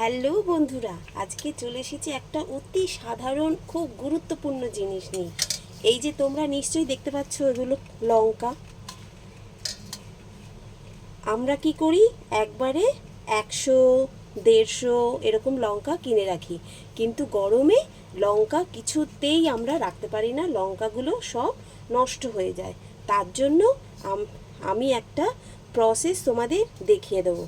Hello বন্ধুরা, আজকে চলে এসেছি একটা অতি সাধারণ, খুব গুরুত্বপূর্ণ জিনিস নিয়ে। এই যে তোমরা নিশ্চয়ই দেখতে পাচ্ছ এগুলো লঙ্কা। আমরা কি করি? একবারে একশো, দেড়শো এরকম লঙ্কা কিনে রাখি। কিন্তু গরমে লঙ্কা কিছুতেই আমরা রাখতে পারি না, লঙ্কাগুলো সব নষ্ট হয়ে যায়। তার জন্য আমি একটা প্রসেস তোমাদের দেখিয়ে দেবো।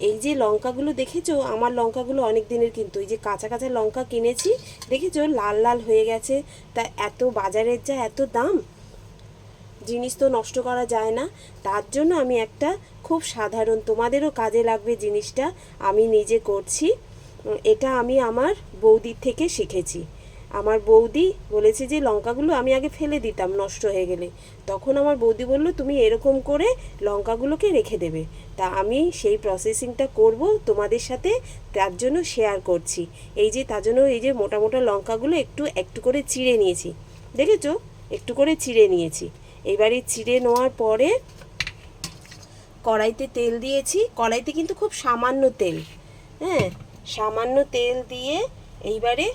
এই যে লঙ্কাগুলো দেখেছ, আমার লঙ্কাগুলো অনেক দিনের কিন্তু। এই যে কাঁচা কাঁচা লঙ্কা কিনেছি, দেখেছ? লাল লাল হয়ে গেছে। তা এত বাজারের যা এত দাম, জিনিস তো নষ্ট করা যায় না। তার জন্য আমি একটা খুব সাধারণ, তোমাদেরও কাজে লাগবে জিনিসটা, আমি নিজে করছি। এটা আমি আমার বৌদির থেকে শিখেছি। আমার বৌদি বলেছে যে, লঙ্কাগুলো আমি আগে ফেলে দিতাম, নষ্ট হয়ে গেলে। তখন আমার বৌদি বলল, তুমি এরকম করে লঙ্কাগুলোকে রেখে দেবে। তা আমি সেই প্রসেসিংটা করব, তোমাদের সাথে তার জন্য শেয়ার করছি। এই যে, তার জন্য এই যে মোটা মোটা লঙ্কাগুলো একটু একটু করে চিড়ে নিয়েছি। দেখেছ? একটু করে চিড়ে নিয়েছি। এবারে চিড়ে নেওয়ার পরে কড়াইতে তেল দিয়েছি। কড়াইতে কিন্তু খুব সামান্য তেল। হ্যাঁ সামান্য তেল দিয়ে এইবারে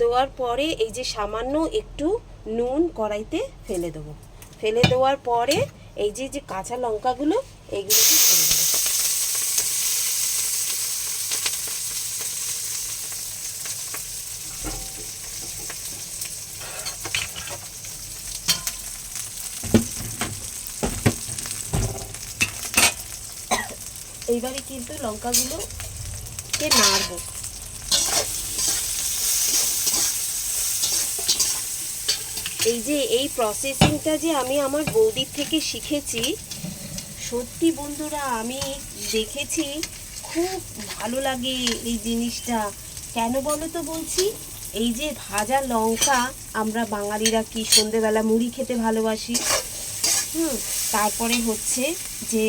দেওয়ার পরে এই যে সামান্য একটু নুন কড়াইতে ফেলে দেবো। ফেলে দেওয়ার পরে এই যে যে কাঁচা লঙ্কাগুলো, এইগুলোকে ফেলে দেবো। এইবারে কিন্তু লঙ্কাগুলোকে নাড়বো। এই যে, এই প্রসেসিংটা যে আমি আমার বৌদির থেকে শিখেছি, সত্যি বন্ধুরা আমি দেখেছি, খুব ভালো লাগে এই জিনিসটা। কেন বলো তো বলছি? এই যে ভাজা লঙ্কা, আমরা বাঙালিরা কি সন্ধেবেলা মুড়ি খেতে ভালোবাসি? হুম, তারপরে হচ্ছে যে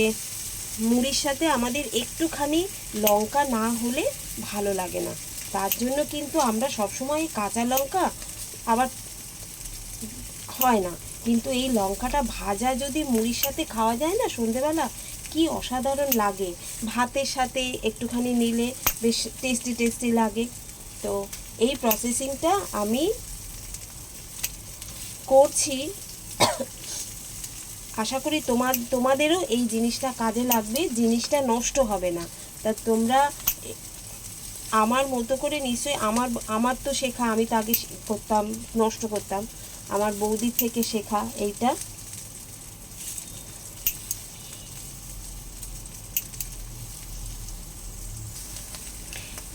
মুড়ির সাথে আমাদের একটুখানি লঙ্কা না হলে ভালো লাগে না। তার জন্য কিন্তু আমরা সবসময় কাঁচা লঙ্কা, আবার হয় না। কিন্তু এই লঙ্কাটা ভাজা যদি মুড়ির সাথে খাওয়া যায় না সন্ধেবেলা, কি অসাধারণ লাগে। ভাতের সাথে একটুখানি নিলে বেশ টেস্টি টেস্টি লাগে। তো এই প্রসেসিংটা আমি করছি। আশা করি তোমার, তোমাদেরও এই জিনিসটা কাজে লাগবে, জিনিসটা নষ্ট হবে না। তা তোমরা আমার মতো করে নিশ্চয়ই আমার আমার তো শেখা, আমি তো আগে করতাম, নষ্ট করতাম। আমার বৌদির থেকে শেখা এইটা।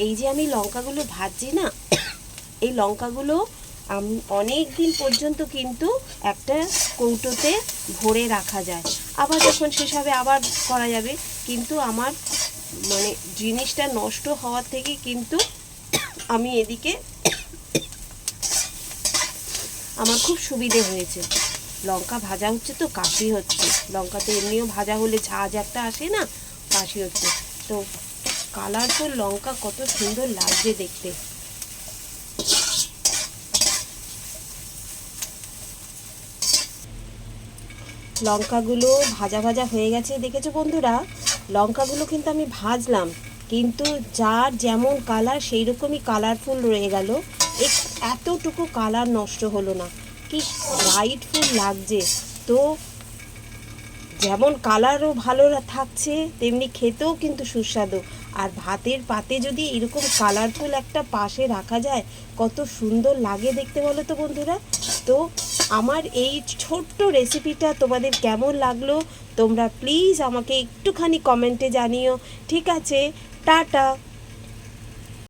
এই যে আমি লঙ্কাগুলো ভাজছি না, এই লঙ্কাগুলো আমি, অনেক দিন পর্যন্ত কিন্তু একটা কৌটোতে ভরে রাখা যায়। আবার যখন শেষ হবে আবার করা যাবে, কিন্তু আমার মানে জিনিসটা নষ্ট হওয়ার থেকে কিন্তু আমি এদিকে আমার খুব সুবিধে হয়েছে। লঙ্কা ভাজা হচ্ছে তো কাশি হচ্ছে। লঙ্কা তো এমনিও ভাজা হলে ঝাঁজ একটা আসে না, কাশি হচ্ছে। তো কালারফুল লঙ্কা কত সুন্দর লাগছে দেখতে। লঙ্কাগুলো ভাজা ভাজা হয়ে গেছে, দেখেছ বন্ধুরা? লঙ্কাগুলো কিন্তু আমি ভাজলাম, কিন্তু যার যেমন কালার সেই রকমই কালারফুল রয়ে গেল। এতটুকু কালার নষ্ট হলো না। কি ব্রাইটফুল লাগছে। তো যেমন কালারও ভালো থাকছে, তেমনি খেতেও কিন্তু সুস্বাদু। আর ভাতের পাতে যদি এরকম কালারফুল একটা পাশে রাখা যায়, কত সুন্দর লাগে দেখতে বলো তো বন্ধুরা। তো আমার এই ছোট্ট রেসিপিটা তোমাদের কেমন লাগল, তোমরা প্লিজ আমাকে একটুখানি কমেন্টে জানিও। ঠিক আছে, টাটা।